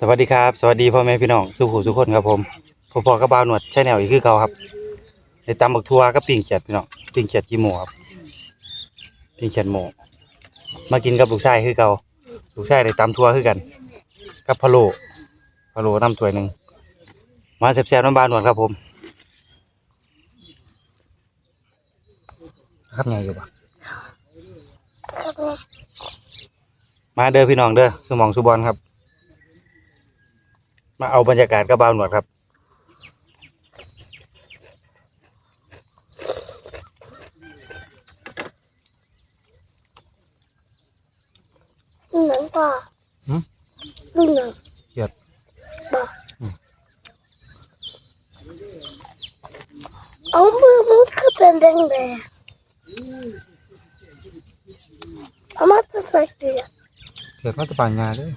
สวัสดีครับสวัสดีพ่อแม่พี่น้องสุขุทุกคนครับผมพ่อพ่อกับบ่าวหนวดใช่แนวอีกคือเก่าครับในตำบักทัวกับปิ้งเขียดพี่น้องปิ้งเขียดกี่โมครับปิ้งเขียดโมมากินกับลูกชายคือเก่าลูกชายได้ตำทัวคือกัน กับพะโล้พะโล้น้ำถ้วยหนึ่งมาแซ่บๆน้ำบาวหนวดครับผมครับไงอยู่ปะมาเด้อพี่น้องเด้อสมองสุบอลครับ มาเอาบรรยากาศกับบ่าวหนวดครับหนังป่าหืมลูกหนังเขียดป่าอืม เอามือมือก็เป็นแดงแดงเอามาจะใส่เกลือเขียดมาตะปางงาเด้อ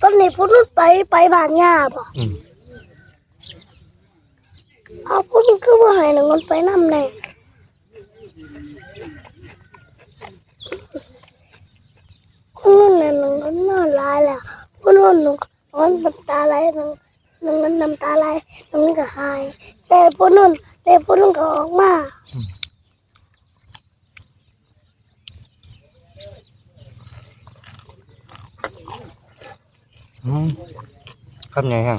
ตอนนี้พูดไปไปบ้านย่าป่ะอืมเอาพูดก็ว่าให้หนังมันไปน้ำแน่คุณนุ่นเนี่ยหนังมันน่าร้ายแล้วคุณนุ่นหนังมันน้ำตาไหลหนังหนังมันน้ำตาไหลหนังมันก็หาย แต่พูดนุ่นแต่พูดนุ่นก็ออกมา อืมครับไงฮะ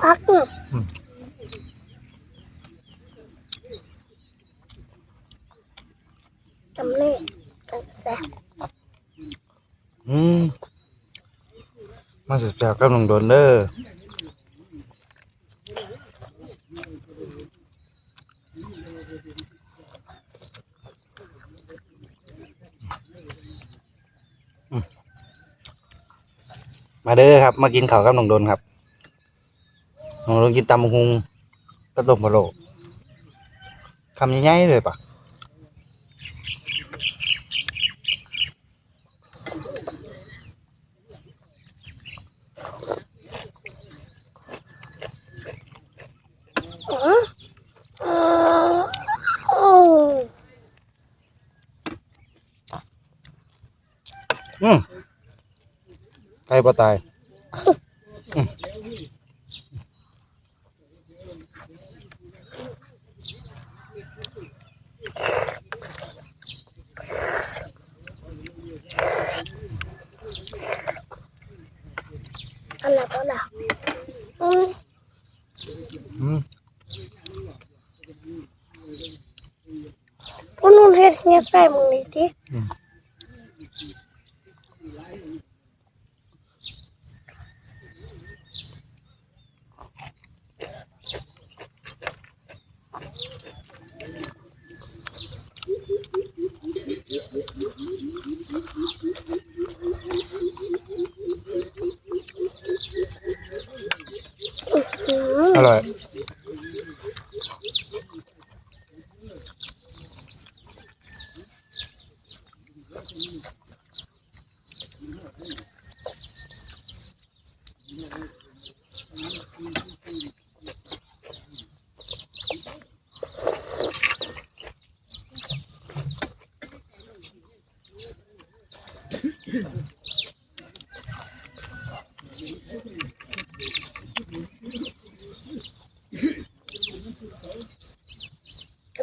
พักหนึ่งอืมจำเลยกันแซ่บ อื มาเด้อครับ มากินข้าวกับหนุ่งโดนครับหนุ่งโดนกินตำหุงกระต้มพะโลคำใหญ่ๆเลยปะ อ๋อเออโอ้ อืมตายปะตายอะไรก็ได้อืมอืมพวกนู้นเฮ็ดเนี่ยใส่มึงนี่ดิ อร่อย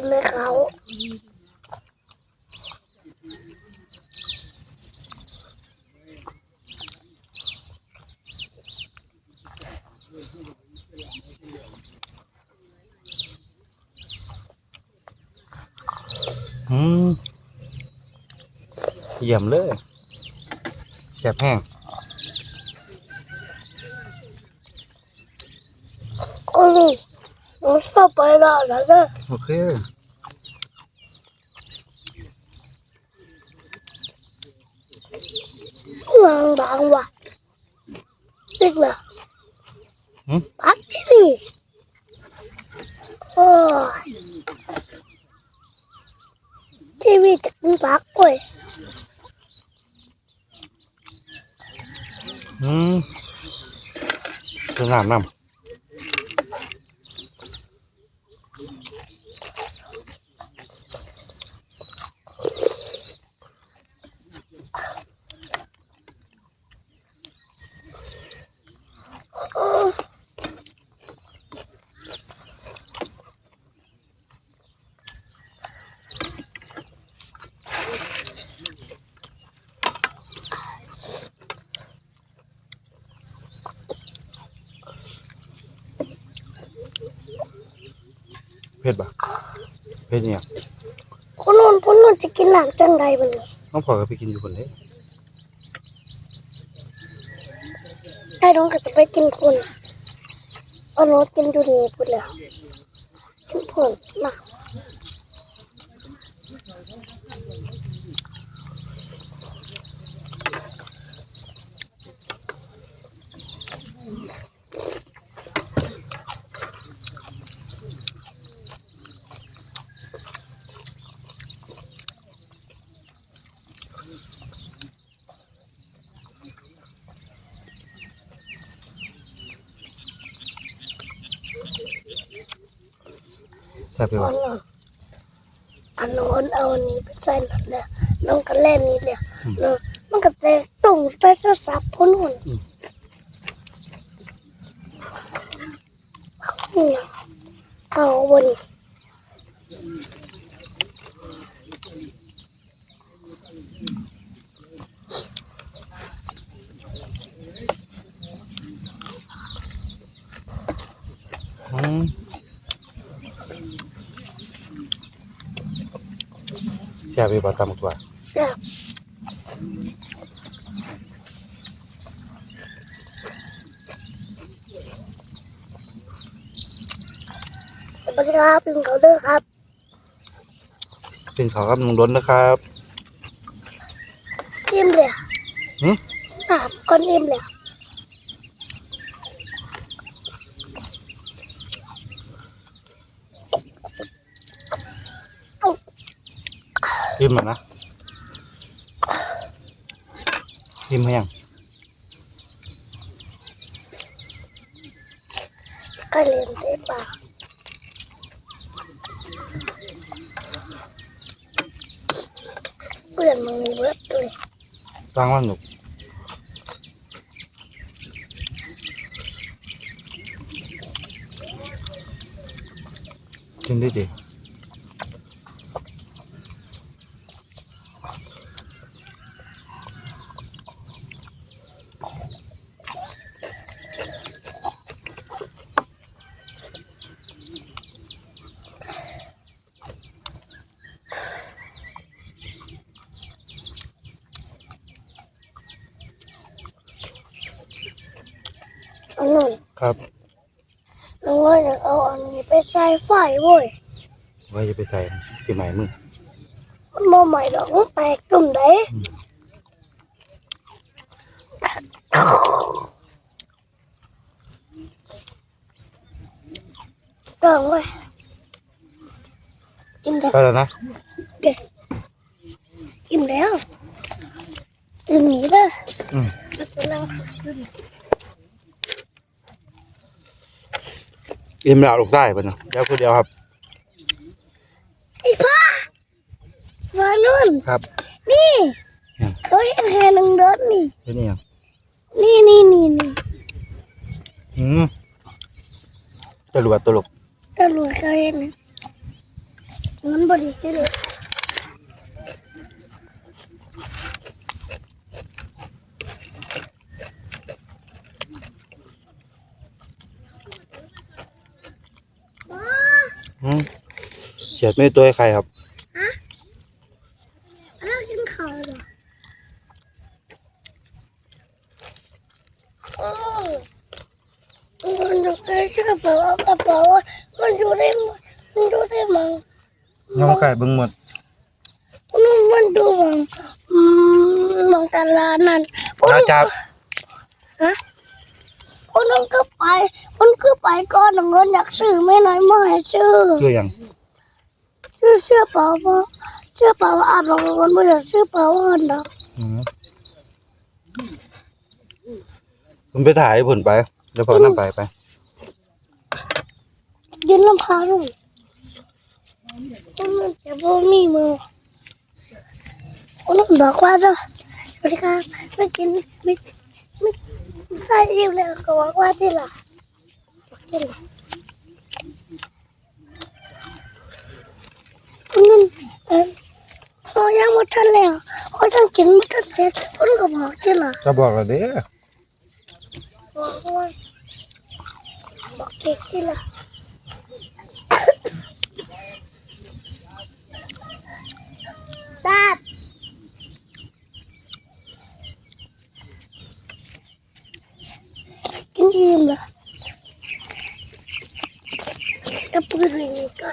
เลยเขาอืมเยี่ยมเลยแซ่บแห้งโอ้ยหนูชอบไปแล้วนะเด้อโอเคหลังบางว่ะเด็กเหรอ หืมพักที่นี่โอ้ยทีวีจะกินพักกล้วยอืมคือง ผ็ดปะเผ็ดเนี่ยคนนู้นคนนู้นจะกินหลังจังใดมันนี่น้องพอก็ไปกินอยู่คนเลยไอ้น้องก็จะไปกินคนเอาน้องกินดูนี่พูดแล้วกินผล หนักแซ่บไปอัวะนนั้นอันนู้นเอาอันนี้ไปใส่นั่นแหละน้องก็เล่นนี่แหละเนอะมันก็แต่ตุ่งไปก็สับพ้นหุ่นนี่เอาบน ซ่บไปบ่ตำบักตัวแบบสวัสดีครับลุงเขาเด้อครับเป็นเขาวกับนุ่งล้นนะครับอิ่มเลยอะหึสามคนอิ่มเลย อะชิมหน่อยนะชิมให้ยังก็เล่นได้ปากเปื่อนมึงมีเบิดเลยตั้งว่าหนุกกินได้ดิ อันนั้น ครับน้องก็จะเอาอันนี้ไปใส่ไฟเว้ยไว่าจะไปใส่จิ๋มใหม่มึงมันบ่ใหม่ดอกมันแตกตุ่มได้อืมลองไว้กินได้ไปแล้วนะกินแล้วลืมหนีเด้ออืมแล้วก็นั่ง อิ่มแล้วลูกได้ปะเนาะเดี๋ยวคือเดียวครับไอ้ฟ้าฟ้านุ่นครับนี่อืมเขาเห็นแฮหนึ่งเดินนี่เป็นนี่ยังนี่นี่นี่นี่อืมจะรวดตัวลูกตำรวจเขาเห็นนะมันบริสุทธิ์ เลยอืมเฉียดไม่ตัวให้ใครครับแล้วกินข้าวเหรอโอ้มันอยู่ใกล้กระเป๋ากระเป๋ามันอยู่ได้มั้ยมันอยู่ได้มั้งยังมาไก่เบิ่งหมดมันมันดูมั้งอืมมองตลาดนั่นพวกน่านั้นจับฮะ พวกนั้นก็ไปมันก็ไปก่อนเงินอยากซื้อไม่น้อยไม่ให้ซื้อเชื่อยังซื้อเสื้อเปล่าปะเสื้อเปล่าอ่านของเงินไม่อยากซื้อเปล่าอ่านดอกอืมคุณไปถ่ายให้ผลไปเดี๋ยวพอนั่งไปไปยืนลำพาลุงมันจะบ่มีมือคนนั้นบอกว่าจะสวัสดีครับไม่กินไม่ไม่ายิ้มเลยก็ว่าว่าที่ละที่ละนี่นเออพอยังหมดทันแล้วพอทั้กินหมดทัเสร็จพุ่ก็บอกที่ละจะบอกอะไรเด้บอกว่าบอกเก็กที่ละตา Iniimba. Tapurinika.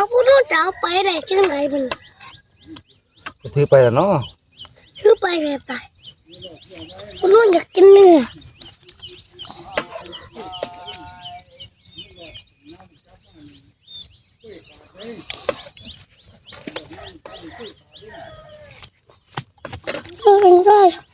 అప్పుడు చావు పైన వచ్చిన Bible thứ bay là nó thứ bay về bay nó nhặt cái nữa Hãy subscribe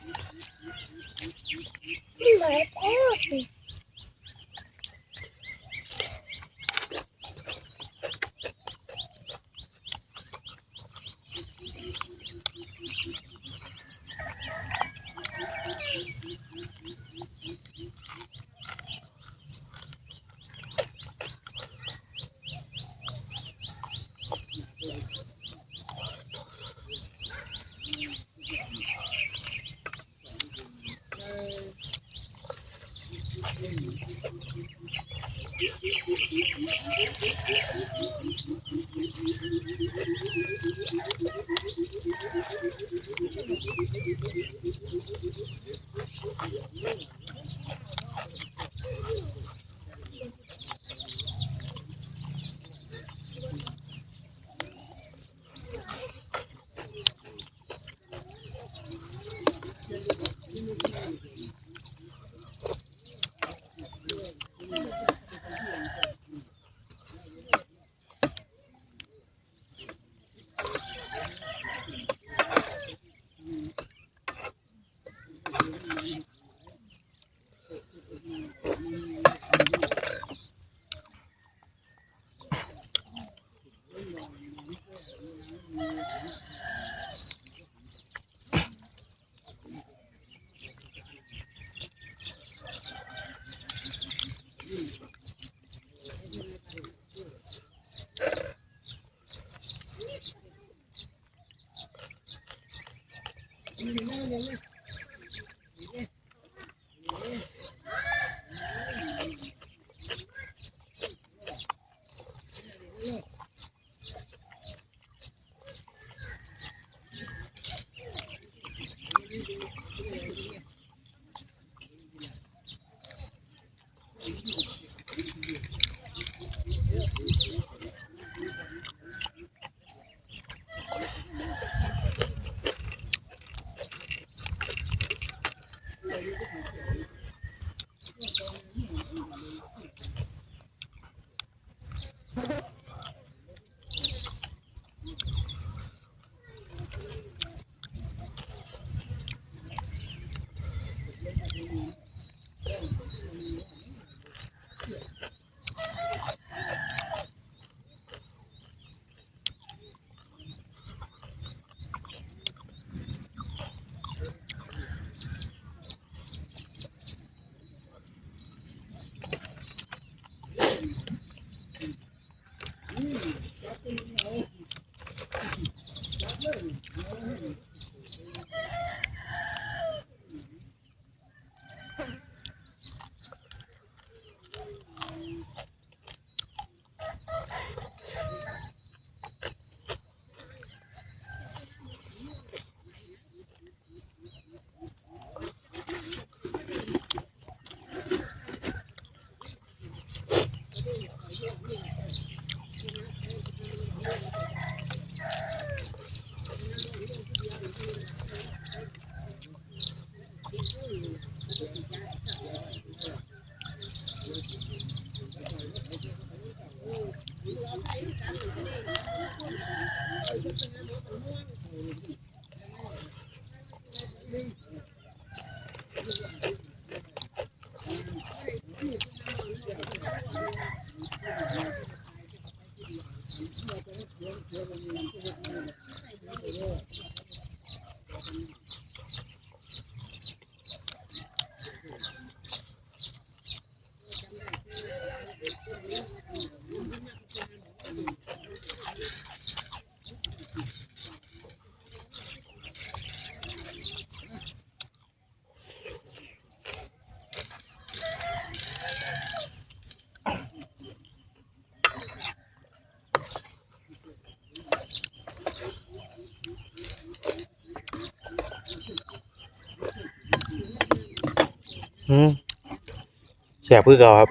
แสบพื้นเก่าครับ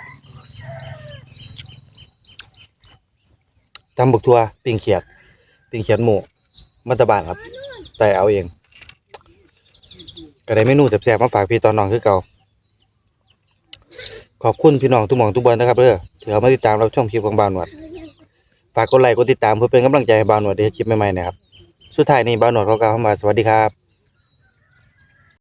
ตำบุกทัวปิงเขียดปิงเขียดหมูมัตบานครับ แต่เอาเองก็ได้เมนูแสบๆมาฝากพี่ตอนนอนคือเก่าขอบคุณพี่น้องทุกหมองทุกบนนะครับเพื่อถือมาติดตามรับชมคลิปของบานหนวดฝากกดไลค์กดติดตามเพื่อเป็นกำลังใจให้บานหนวดได้คลิปใหม่ๆนะครับ สุดท้ายนี้บานหนวดขอกล่าวคำว่าสวัสดีครับ